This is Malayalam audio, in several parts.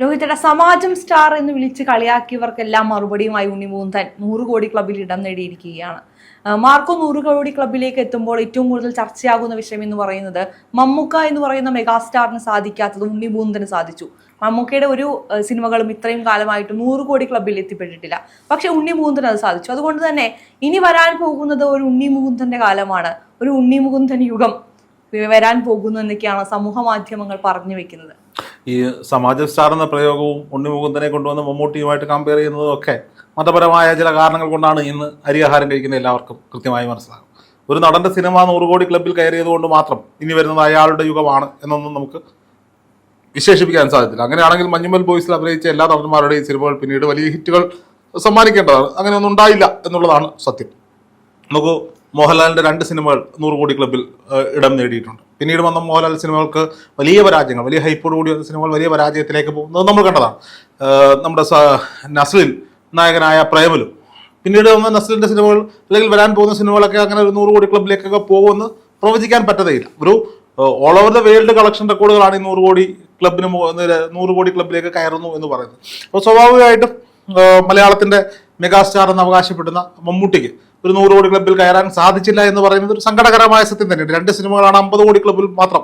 രോഹിതയുടെ സമാജം സ്റ്റാർ എന്ന് വിളിച്ച് കളിയാക്കിയവർക്കെല്ലാം മറുപടിയുമായി ഉണ്ണിമൂന്തൻ നൂറ് കോടി ക്ലബിൽ ഇടം നേടിയിരിക്കുകയാണ്. മാർക്കോ നൂറ് കോടി ക്ലബിലേക്ക് എത്തുമ്പോൾ ഏറ്റവും കൂടുതൽ ചർച്ചയാകുന്ന വിഷയം എന്ന് പറയുന്നത് മമ്മൂക്ക എന്ന് പറയുന്ന മെഗാസ്റ്റാറിന് സാധിക്കാത്തത് ഉണ്ണിമൂന്തന് സാധിച്ചു. മമ്മൂക്കയുടെ ഒരു സിനിമകളും ഇത്രയും കാലമായിട്ട് നൂറ് കോടി ക്ലബിൽ എത്തിപ്പെട്ടിട്ടില്ല. പക്ഷെ ഉണ്ണിമൂന്തന് അത് സാധിച്ചു. അതുകൊണ്ട് തന്നെ ഇനി വരാൻ പോകുന്നത് ഒരു ഉണ്ണിമുകുന്ദന്റെ കാലമാണ്. ഒരു ഉണ്ണിമുകുന്ദൻ യുഗം വരാൻ പോകുന്നു എന്നൊക്കെയാണ് സമൂഹ മാധ്യമങ്ങൾ പറഞ്ഞു വെക്കുന്നത്. ഈ സമാജ സ്റ്റാർ എന്ന പ്രയോഗവും ഉണ്ണിമുകുന്ദനെ കൊണ്ടുവന്ന് മമ്മൂട്ടിയുമായിട്ട് കമ്പയർ ചെയ്യുന്നതും ഒക്കെ മതപരമായ ചില കാരണങ്ങൾ കൊണ്ടാണ് ഇന്ന് അരിയാഹാരം കഴിക്കുന്ന എല്ലാവർക്കും കൃത്യമായി മനസ്സിലാകും. ഒരു നടന്റെ സിനിമ നൂറ് കോടി ക്ലബിൽ കയറിയത് കൊണ്ട് മാത്രം ഇനി വരുന്നത് അയാളുടെ യുഗമാണ് എന്നൊന്നും നമുക്ക് വിശേഷിപ്പിക്കാൻ സാധിച്ചില്ല. അങ്ങനെയാണെങ്കിൽ മഞ്ഞുമൽ ബോയ്സിൽ അഭിനയിച്ച എല്ലാ നടന്മാരുടെയും സിനിമകൾ പിന്നീട് വലിയ ഹിറ്റുകൾ സമ്മാനിക്കേണ്ടതാണ്. അങ്ങനെയൊന്നും ഉണ്ടായില്ല എന്നുള്ളതാണ് സത്യം. നമുക്ക് മോഹൻലാലിന്റെ രണ്ട് സിനിമകൾ നൂറ് കോടി ക്ലബിൽ ഇടം നേടിയിട്ടുണ്ട്. പിന്നീട് വന്ന മോഹൻലാൽ സിനിമകൾക്ക് വലിയ പരാജയങ്ങൾ വലിയ ഹൈപ്പോട് കൂടി വന്ന സിനിമകൾ വലിയ പരാജയത്തിലേക്ക് പോകുന്നത് നമ്മൾ കണ്ടതാണ്. നമ്മുടെ നസ്ലിൻ നായകനായ പ്രേമലു. പിന്നീട് വന്ന നസ്ലിന്റെ സിനിമകൾ അല്ലെങ്കിൽ വരാൻ പോകുന്ന സിനിമകളൊക്കെ അങ്ങനെ ഒരു നൂറ് കോടി ക്ലബിലേക്കൊക്കെ പോകുമെന്ന് പ്രവചിക്കാൻ പറ്റതേയില്ല. ഒരു all over the world collection റെക്കോർഡുകളാണ് ഈ നൂറ് കോടി ക്ലബിന് നൂറ് കോടി ക്ലബിലേക്ക് കയറുന്നു എന്ന് പറയുന്നത്. അപ്പോൾ സ്വാഭാവികമായിട്ടും മലയാളത്തിന്റെ മെഗാസ്റ്റാർ എന്ന് അവകാശപ്പെടുന്ന മമ്മൂട്ടിക്ക് ഒരു നൂറ് കോടി ക്ലബിൽ കയറാൻ സാധിച്ചില്ല എന്ന് പറയുന്നത് ഒരു സങ്കടകരമായ സത്യം തന്നെയാണ്. രണ്ട് സിനിമകളാണ് അമ്പത് കോടി ക്ലബിൽ മാത്രം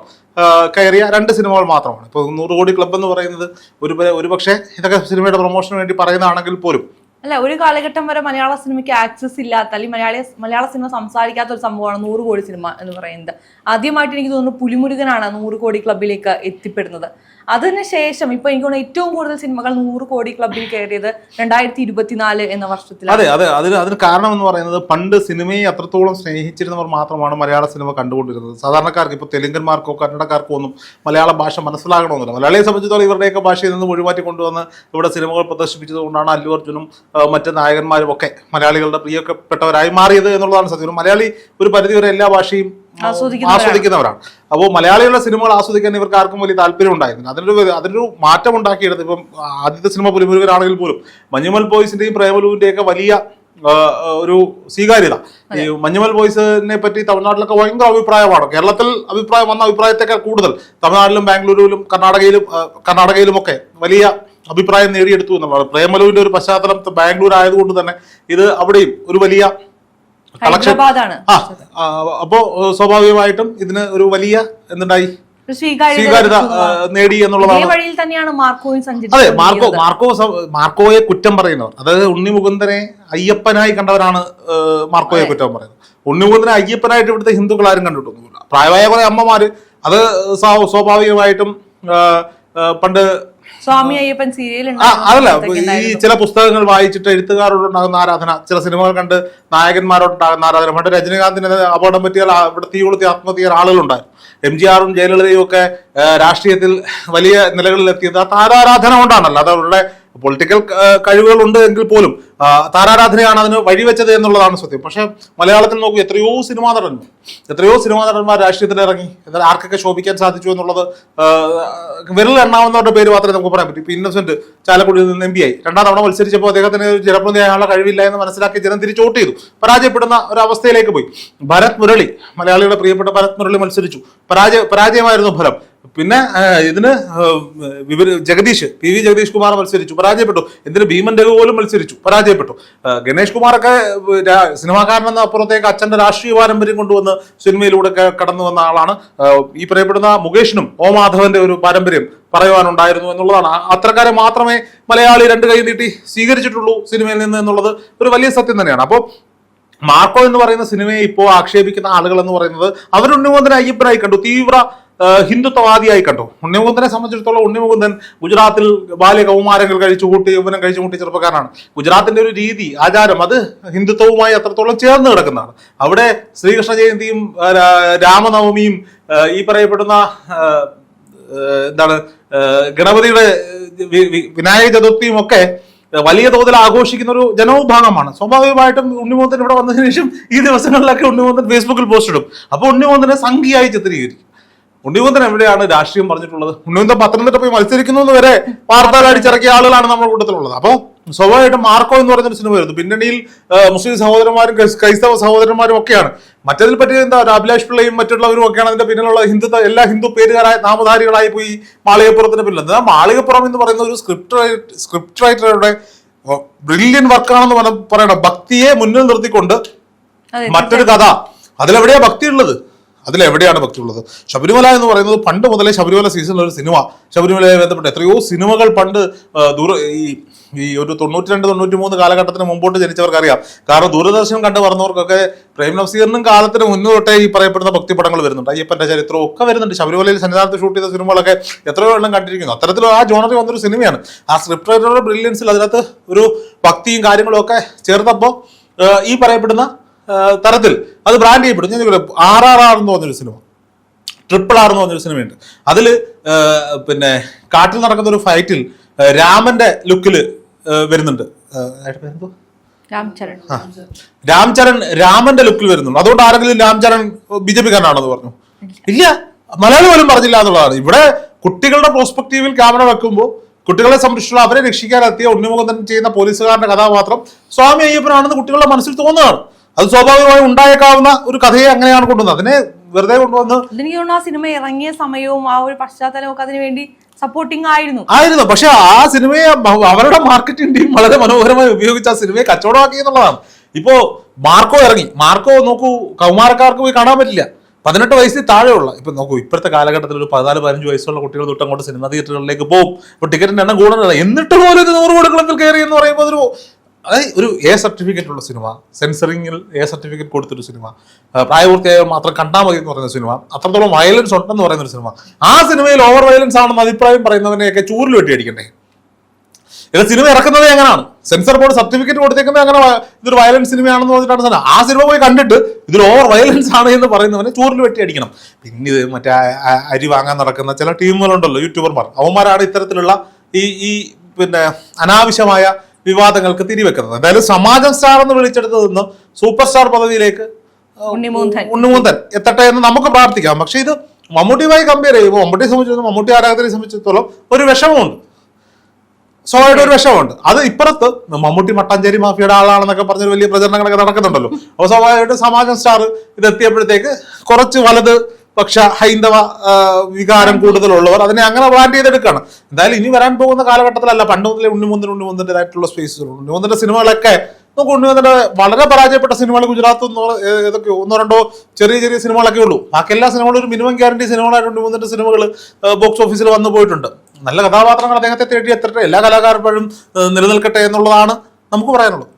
കയറിയ രണ്ട് സിനിമകൾ മാത്രമാണ്. ഇപ്പോൾ നൂറ് കോടി ക്ലബ് എന്ന് പറയുന്നത് ഒരു ഒരു പക്ഷേ ഇതൊക്കെ സിനിമയുടെ പ്രൊമോഷന് വേണ്ടി പറയുന്നതാണെങ്കിൽ പോലും അല്ല ഒരു കാലഘട്ടം വരെ മലയാള സിനിമയ്ക്ക് ആക്സസ് ഇല്ലാത്ത അല്ലെങ്കിൽ മലയാളി മലയാള സിനിമ സംസാരിക്കാത്ത ഒരു സംഭവമാണ് നൂറ് കോടി സിനിമ എന്ന് പറയുന്നത്. ആദ്യമായിട്ട് എനിക്ക് തോന്നുന്നു പുലിമുരുകനാണ് നൂറ് കോടി ക്ലബിലേക്ക് എത്തിപ്പെടുന്നത്. അതിന് ശേഷം ഇപ്പൊ എനിക്ക് തോന്നുന്നു ഏറ്റവും കൂടുതൽ സിനിമകൾ നൂറ് കോടി ക്ലബിൽ കയറിയത് രണ്ടായിരത്തി ഇരുപത്തിനാല് എന്ന വർഷത്തിൽ അതെ അതെ. അതിന് അതിന് കാരണം എന്ന് പറയുന്നത് പണ്ട് സിനിമയെ അത്രത്തോളം സ്നേഹിച്ചിരുന്നവർ മാത്രമാണ് മലയാള സിനിമ കണ്ടുകൊണ്ടിരുന്നത്. സാധാരണക്കാർക്ക് ഇപ്പോൾ തെലുങ്കന്മാർക്കോ കന്നഡക്കാർക്കോ ഒന്നും മലയാള ഭാഷ മനസ്സിലാകണമെന്നില്ല. മലയാളിയെ സംബന്ധിച്ചിടത്തോളം ഇവരുടെയൊക്കെ ഭാഷയിൽ നിന്ന് ഒഴിവാറ്റി കൊണ്ടുവന്ന് ഇവിടെ സിനിമകൾ പ്രദർശിപ്പിച്ചതുകൊണ്ടാണ് അല്ലു അർജുനും മറ്റ് നായകന്മാരും ഒക്കെ മലയാളികളുടെ പ്രിയപ്പെട്ടവരായി മാറിയത് എന്നുള്ളതാണ് സത്യം. മലയാളി ഒരു പരിധിവരെ എല്ലാ ഭാഷയും ആസ്വദിക്കുന്നവരാണ്. അപ്പോൾ മലയാളികളുടെ സിനിമകൾ ആസ്വദിക്കാൻ ഇവർക്ക് ആർക്കും വലിയ താല്പര്യം ഉണ്ടായിരുന്നു അതിനൊരു അതിനൊരു മാറ്റം ഉണ്ടാക്കിയെടുത്ത് ഇപ്പം ആദ്യത്തെ സിനിമ പുലിമുരുകനാണെങ്കിൽ പോലും മഞ്ഞുമൽ ബോയ്സിന്റെയും പ്രേമലുവിന്റെയും ഒക്കെ വലിയ ഒരു സ്വീകാര്യത. ഈ മഞ്ഞുമൽ ബോയ്സിനെ പറ്റി തമിഴ്നാട്ടിലൊക്കെ ഭയങ്കര അഭിപ്രായമാണ്. കേരളത്തിൽ അഭിപ്രായം വന്ന അഭിപ്രായത്തെക്കാൾ കൂടുതൽ തമിഴ്നാട്ടിലും ബാംഗ്ലൂരിലും കർണാടകയിലും കർണാടകയിലുമൊക്കെ വലിയ അഭിപ്രായം നേടിയെടുത്തു എന്നുള്ളതാണ്. പ്രേമലുവിന്റെ ഒരു പശ്ചാത്തലം ബാംഗ്ലൂർ ആയതുകൊണ്ട് തന്നെ ഇത് അവിടെയും ഒരു വലിയ കളക്ഷൻ ആ അപ്പോ സ്വാഭാവികമായിട്ടും ഇതിന് ഒരു വലിയ എന്തുണ്ടായി? സ്വീകാര്യത നേടി എന്നുള്ളതാണ്. അതെ മാർക്കോ മാർക്കോ മാർക്കോയെ കുറ്റം പറയുന്നവർ. അതായത് ഉണ്ണി മുകുന്ദനെ അയ്യപ്പനായി കണ്ടവരാണ് മാർക്കോയെ കുറ്റം പറയുന്നത്. ഉണ്ണി മുകുന്ദനെ അയ്യപ്പനായിട്ട് ഇവിടുത്തെ ഹിന്ദുക്കൾ ആരും കണ്ടിട്ടൊന്നുമില്ല. പ്രായമായ കുറെ അമ്മമാര് അത് സ്വാഭാവികമായിട്ടും പണ്ട് സ്വാമി അയ്യപ്പൻ സീരിയൽ അതല്ല ഈ ചില പുസ്തകങ്ങൾ വായിച്ചിട്ട് എഴുത്തുകാരോടുണ്ടാകുന്ന ആരാധന ചില സിനിമകൾ കണ്ട് നായകന്മാരോടുണ്ടാകുന്ന ആരാധന. പണ്ട് രജനീകാന്തിന് അപകടം പറ്റിയാൽ അവിടെ ഇവിടെ തീ കൊളുത്തി ആത്മഹത്യ ചെയ്ത ആളുകളുണ്ടായിരുന്നു. എം ജി ആറും ജയലളിതയും ഒക്കെ രാഷ്ട്രീയത്തിൽ വലിയ നിലകളിലെത്തിയത്. ആ താരാരാധന കൊണ്ടാണല്ലോ. അത് അവരുടെ പൊളിറ്റിക്കൽ കഴിവുകൾ ഉണ്ട് എങ്കിൽ പോലും താരാരാധനയാണ് അതിന് വഴിവെച്ചത് എന്നുള്ളതാണ് സത്യം. പക്ഷെ മലയാളത്തിൽ നോക്കൂ എത്രയോ സിനിമാ നടന്മാർ എത്രയോ സിനിമാ നടന്മാർ രാഷ്ട്രീയത്തിൽ ഇറങ്ങി. ആർക്കൊക്കെ ശോഭിക്കാൻ സാധിച്ചു എന്നുള്ളത് വിരൽ എണ്ണാവുന്നവരുടെ പേര് മാത്രമേ നമുക്ക് പറയാൻ പറ്റൂ. ഇപ്പൊ ഇന്നസെന്റ് ചാലക്കുടിയിൽ നിന്ന് എം പി ആയി. രണ്ടാം തവണ മത്സരിച്ചപ്പോൾ അദ്ദേഹത്തിന് ഒരു ജനപ്രതിനിധിയായുള്ള കഴിവില്ല എന്ന് മനസ്സിലാക്കി ജനം തിരിച്ചു വോട്ട് ചെയ്തു. പരാജയപ്പെടുന്ന ഒരു അവസ്ഥയിലേക്ക് പോയി. ഭരത് മുരളി മലയാളികളുടെ പ്രിയപ്പെട്ട ഭരത് മുരളി മത്സരിച്ചു. പരാജയ പരാജയമായിരുന്നു ഫലം. പിന്നെ ഇതിന് വിവര ജഗദീഷ് പി വി ജഗദീഷ് കുമാർ മത്സരിച്ചു പരാജയപ്പെട്ടു. എന്തിന് ഭീമൻ രഘു പോലും മത്സരിച്ചു പരാജയപ്പെട്ടു. ഗണേഷ് കുമാറൊക്കെ സിനിമാക്കാരനെന്ന അപ്പുറത്തേക്ക് അച്ഛന്റെ രാഷ്ട്രീയ പാരമ്പര്യം കൊണ്ടുവന്ന് സിനിമയിലൂടെ കടന്നു വന്ന ആളാണ്. ഈ പറയപ്പെടുന്ന മുകേഷിനും ഓ മാധവന്റെ ഒരു പാരമ്പര്യം പറയുവാനുണ്ടായിരുന്നു എന്നുള്ളതാണ്. അത്രക്കാരെ മാത്രമേ മലയാളി രണ്ട് കൈ നീട്ടി സ്വീകരിച്ചിട്ടുള്ളൂ സിനിമയിൽ നിന്ന് എന്നുള്ളത് ഒരു വലിയ സത്യം തന്നെയാണ്. അപ്പോൾ മാർക്കോ എന്ന് പറയുന്ന സിനിമയെ ഇപ്പോൾ ആക്ഷേപിക്കുന്ന ആളുകൾ എന്ന് പറയുന്നത് അവർ ഉണ്ണിമുകുന്ദനെ അയ്യപ്പനായി കണ്ടു. തീവ്ര ഹിന്ദുത്വവാദിയായി കണ്ടു. ഉണ്ണിമുകുന്ദനെ സംബന്ധിച്ചിടത്തോളം ഉണ്ണിമുകുന്ദൻ ഗുജറാത്തിൽ ബാല്യ കൗമാരങ്ങൾ കഴിച്ചു കൂട്ടി യൗവനം കഴിച്ചു കൂട്ടി ചെറുപ്പക്കാരനാണ്. ഗുജറാത്തിന്റെ ഒരു രീതി ആചാരം അത് ഹിന്ദുത്വവുമായി അത്രത്തോളം ചേർന്ന് കിടക്കുന്നതാണ്. അവിടെ ശ്രീകൃഷ്ണ ജയന്തിയും രാമനവമിയും ഈ പറയപ്പെടുന്ന എന്താണ് ഗണപതിയുടെ വിനായക ചതുർത്ഥിയും ഒക്കെ വലിയ തോതിൽ ആഘോഷിക്കുന്ന ഒരു ജനവിഭാഗമാണ്. സ്വാഭാവികമായിട്ടും ഉണ്ണിമോന്തൻ ഇവിടെ വന്നതിന് ശേഷം ഈ ദിവസങ്ങളിലൊക്കെ ഉണ്ണിമോന്തൻ ഫേസ്ബുക്കിൽ പോസ്റ്റ് ഇടും. അപ്പോൾ ഉണ്ണിമോന്തനെ സംഖ്യയായി ചിത്രീകരിക്കും. ഉണ്ണിമോന്തൻ എവിടെയാണ് രാഷ്ട്രീയം പറഞ്ഞിട്ടുള്ളത്? ഉണ്ണിമോന്തൻ പത്തനംതിട്ട പോയി മത്സരിക്കുന്നു എന്ന് വരെ വാർത്തകൾ അടിച്ചിറക്കിയ ആളുകളാണ് നമ്മുടെ കൂട്ടത്തിലുള്ളത്. അപ്പോൾ സ്വാഭാവികമായിട്ടും മാർക്കോ എന്ന് പറയുന്ന ഒരു സിനിമ വരുന്നു. പിന്നണിയിൽ മുസ്ലിം സഹോദരന്മാരും ക്രൈസ്- ക്രൈസ്തവ സഹോദരന്മാരും ഒക്കെയാണ്. മറ്റതിൽ പറ്റി എന്താ ഒരു അഭിലാഷ് പിള്ളയും മറ്റുള്ളവരും ഒക്കെയാണ് അതിന്റെ പിന്നിലുള്ള ഹിന്ദു എല്ലാ ഹിന്ദു പേരുകാരായ നാമധാരികളായി പോയി മാളികപ്പുറത്തിന് പിന്നിൽ എന്താ മാളികപ്പുറം എന്ന് പറയുന്ന ഒരു സ്ക്രിപ്റ്റ് സ്ക്രിപ്റ്റ് റൈറ്ററുടെ ബ്രില്യൻ വർക്കാണെന്ന് പറ- പറയണം. ഭക്തിയെ മുന്നിൽ നിർത്തിക്കൊണ്ട് മറ്റൊരു കഥ. അതിലെവിടെയാ ഭക്തി ഉള്ളത് അതിലെവിടെയാണ് ഭക്തി ഉള്ളത് ശബരിമല എന്ന് പറയുന്നത് പണ്ട് മുതലേ ശബരിമല സീസണിൽ ഒരു സിനിമ ശബരിമലയെ ബന്ധപ്പെട്ട് എത്രയോ സിനിമകൾ പണ്ട് ദൂര ഈ ഈ ഒരു തൊണ്ണൂറ്റി രണ്ട് തൊണ്ണൂറ്റി മൂന്ന് കാലഘട്ടത്തിന് മുമ്പോട്ട് ജനിച്ചവർക്ക് അറിയാം കാരണം ദൂരദർശൻ കണ്ടു പറഞ്ഞവർക്കൊക്കെ പ്രേം നസീറിനും കാലത്തിന് മുന്നേ തൊട്ടേ ഈ പറയപ്പെടുന്ന ഭക്തിപടങ്ങൾ വരുന്നുണ്ട്. അയ്യപ്പന്റെ ചരിത്രം ഒക്കെ വരുന്നുണ്ട്. ശബരിമലയിൽ സന്നിധാനത്ത് ഷൂട്ട് ചെയ്ത സിനിമകളൊക്കെ എത്രയോ എണ്ണം കണ്ടിരിക്കുന്നു. അത്തരത്തിൽ ആ ജോണറിൽ വന്നൊരു സിനിമയാണ് ആ സ്ക്രിപ്റ്റ് റൈറ്ററുടെ ബ്രില്യൻസിൽ അതിനകത്ത് ഒരു ഭക്തിയും കാര്യങ്ങളും ഒക്കെ ചേർത്തപ്പോൾ ഈ പറയപ്പെടുന്ന തരത്തിൽ. അത് ബ്രാൻഡ് ചെയ്യപ്പെടും. ഞാൻ ആർ ആർ ആർ എന്ന് പറഞ്ഞൊരു സിനിമ ട്രിപ്പിൾ ആർ എന്ന് പറഞ്ഞൊരു സിനിമയുണ്ട് അതിൽ പിന്നെ കാട്ടിൽ നടക്കുന്ന ഒരു ഫൈറ്റിൽ രാമന്റെ ലുക്കിൽ വരുന്നുണ്ട്. രാംചരൺ. രാമന്റെ ലുക്കിൽ വരുന്നുണ്ട്. അതുകൊണ്ട് ആരെങ്കിലും രാംചരൺ ബി ജെ പിക്കാരനാണെന്ന് പറഞ്ഞു. ഇല്ല. മലയാളി പോലും പറഞ്ഞില്ല എന്നുള്ളതാണ്. ഇവിടെ കുട്ടികളുടെ പ്രോസ്പെക്റ്റീവിൽ ക്യാമറ വെക്കുമ്പോൾ കുട്ടികളെ സംരക്ഷിച്ചുള്ള അവരെ രക്ഷിക്കാൻ രക്ഷിക്കാനെത്തിയ തന്നെ ചെയ്യുന്ന പോലീസുകാരന്റെ കഥാപാത്രം സ്വാമി അയ്യപ്പനാണെന്ന് കുട്ടികളുടെ മനസ്സിൽ തോന്നുകയാണ്. അത് സ്വാഭാവികമായും ഉണ്ടായേക്കാവുന്ന ഒരു കഥയെ അങ്ങനെയാണ് കൊണ്ടുവന്നത്. അതിനെ വെറുതെ കൊണ്ടുവന്ന് എനിക്ക് തോന്നുന്നു ആ സിനിമ ഇറങ്ങിയ സമയവും ആ ഒരു പശ്ചാത്തലവും ഒക്കെ അതിന് വേണ്ടി സപ്പോർട്ടിംഗ് ആയിരുന്നു. ആയിരുന്നു. പക്ഷെ ആ സിനിമയെ അവരുടെ മാർക്കറ്റിംഗ് ടീം വളരെ മനോഹരമായി ഉപയോഗിച്ച് ആ സിനിമയെ കച്ചവടമാക്കി എന്നുള്ളതാണ്. ഇപ്പോ മാർക്കോ ഇറങ്ങി. മാർക്കോ നോക്കൂ കൗമാരക്കാർക്ക് പോയി കാണാൻ പറ്റില്ല. പതിനെട്ട് വയസ്സിൽ താഴെയുള്ള ഇപ്പൊ നോക്കൂ ഇപ്പോഴത്തെ കാലഘട്ടത്തിൽ ഒരു പതിനാല് പതിനഞ്ച് വയസ്സുള്ള കുട്ടികൾ തൊട്ട് അങ്ങോട്ട് സിനിമ തിയേറ്ററുകളിലേക്ക് പോകും. ഇപ്പൊ ടിക്കറ്റിന്റെ എണ്ണം കൂടുതലല്ല എന്നിട്ട് പോലും ഇത് നൂറ് കൊടുക്കണമെങ്കിൽ കയറി എന്ന് പറയുമ്പോൾ അതൊരു അതായത് ഒരു എ സർട്ടിഫിക്കറ്റ് ഉള്ള സിനിമ സെൻസറിങ്ങിൽ എ സർട്ടിഫിക്കറ്റ് കൊടുത്തൊരു സിനിമ പ്രായപൂർത്തിയായ മാത്രം കണ്ടാൽ മതി എന്ന് പറയുന്ന സിനിമ അത്രത്തോളം വയലൻസ് ഉണ്ടെന്ന് പറയുന്ന ഒരു സിനിമ ആ സിനിമയിൽ ഓവർ വയലൻസ് ആണെന്ന് അഭിപ്രായം പറയുന്നവനെയൊക്കെ ചൂരിൽ വെട്ടി അടിക്കണ്ടേ ഇത് സിനിമ ഇറക്കുന്നത് എങ്ങനെയാണ് സെൻസർ ബോർഡ് സർട്ടിഫിക്കറ്റ് കൊടുത്തേക്കുന്നത് അങ്ങനെ ഇതൊരു വയലൻസ് സിനിമയാണെന്ന് പറഞ്ഞിട്ടാണ് സാധനം. ആ സിനിമ പോയി കണ്ടിട്ട് ഇതിൽ ഓവർ വയലൻസ് ആണ് എന്ന് പറയുന്നവനെ ചൂരിൽ വെട്ടി അടിക്കണം പിന്നെ ഇത് മറ്റേ അരി വാങ്ങാൻ നടക്കുന്ന ചില ടീമുകളുണ്ടല്ലോ യൂട്യൂബർമാർ അവന്മാരാണ് ഇത്തരത്തിലുള്ള ഈ ഈ പിന്നെ അനാവശ്യമായ വിവാദങ്ങൾക്ക് തിരിവെക്കുന്നത്. എന്തായാലും സമാജം സ്റ്റാർ എന്ന് വിളിച്ചെടുത്തു നിന്ന് സൂപ്പർ സ്റ്റാർ പദവിയിലേക്ക് ഉണ്ണിമൂന്തൻ. എത്തട്ടെ എന്ന് നമുക്ക് പ്രാർത്ഥിക്കാം. പക്ഷെ ഇത് മമ്മൂട്ടിയുമായി കമ്പയർ ചെയ്യുമ്പോൾ മമ്മൂട്ടിയെ സംബന്ധിച്ചിടത്തോളം മമ്മൂട്ടി ആരാധകരെ സംബന്ധിച്ചിടത്തോളം ഒരു വിഷമമുണ്ട്. സോയുടെ ഒരു വിഷമമുണ്ട്. അത് ഇപ്പുറത്ത് മമ്മൂട്ടി മട്ടാഞ്ചേരി മാഫിയുടെ ആളാണെന്നൊക്കെ പറഞ്ഞൊരു വലിയ പ്രചരണങ്ങളൊക്കെ നടക്കുന്നുണ്ടല്ലോ. അപ്പോൾ സ്വാഭാവികമായിട്ട് സമാജം സ്റ്റാർ ഇത് എത്തിയപ്പോഴത്തേക്ക് കുറച്ച് വലത് പക്ഷ ഹൈന്ദവ വികാരം കൂടുതലുള്ളവർ അതിനെ അങ്ങനെ ബ്രാൻഡ് ചെയ്തെടുക്കുകയാണ്. എന്തായാലും ഇനി വരാൻ പോകുന്ന കാലഘട്ടത്തിലല്ല പണ്ട് മുതലേ ഉണ്ണിമുന്തൻ ഉണ്ണിമുന്തന്റെതായിട്ടുള്ള സ്പേസുകൾ ഉണ്ണിമുന്തന്റെ സിനിമകളൊക്കെ നമുക്ക് ഉണ്ണിമുന്തന്റെ വളരെ പരാജയപ്പെട്ട സിനിമകൾ ഗുജറാത്ത് ഒന്നോ ഏ- ഏതൊക്കെ ഒന്നോ രണ്ടോ ചെറിയ ചെറിയ സിനിമകളൊക്കെ ഉള്ളൂ. ബാക്കി എല്ലാ സിനിമകളും ഒരു മിനിമം ഗ്യാരണ്ടി സിനിമകളായിട്ട് ഉണ്ണിമുന്തന്റെ സിനിമകൾ ബോക്സ് ഓഫീസിൽ വന്നു പോയിട്ടുണ്ട്. നല്ല കഥാപാത്രങ്ങൾ അദ്ദേഹത്തെ തേടി എത്തട്ടെ. എല്ലാ കലാകാരന്മാരും നിലനിൽക്കട്ടെ എന്നുള്ളതാണ് നമുക്ക് പറയാനുള്ളത്.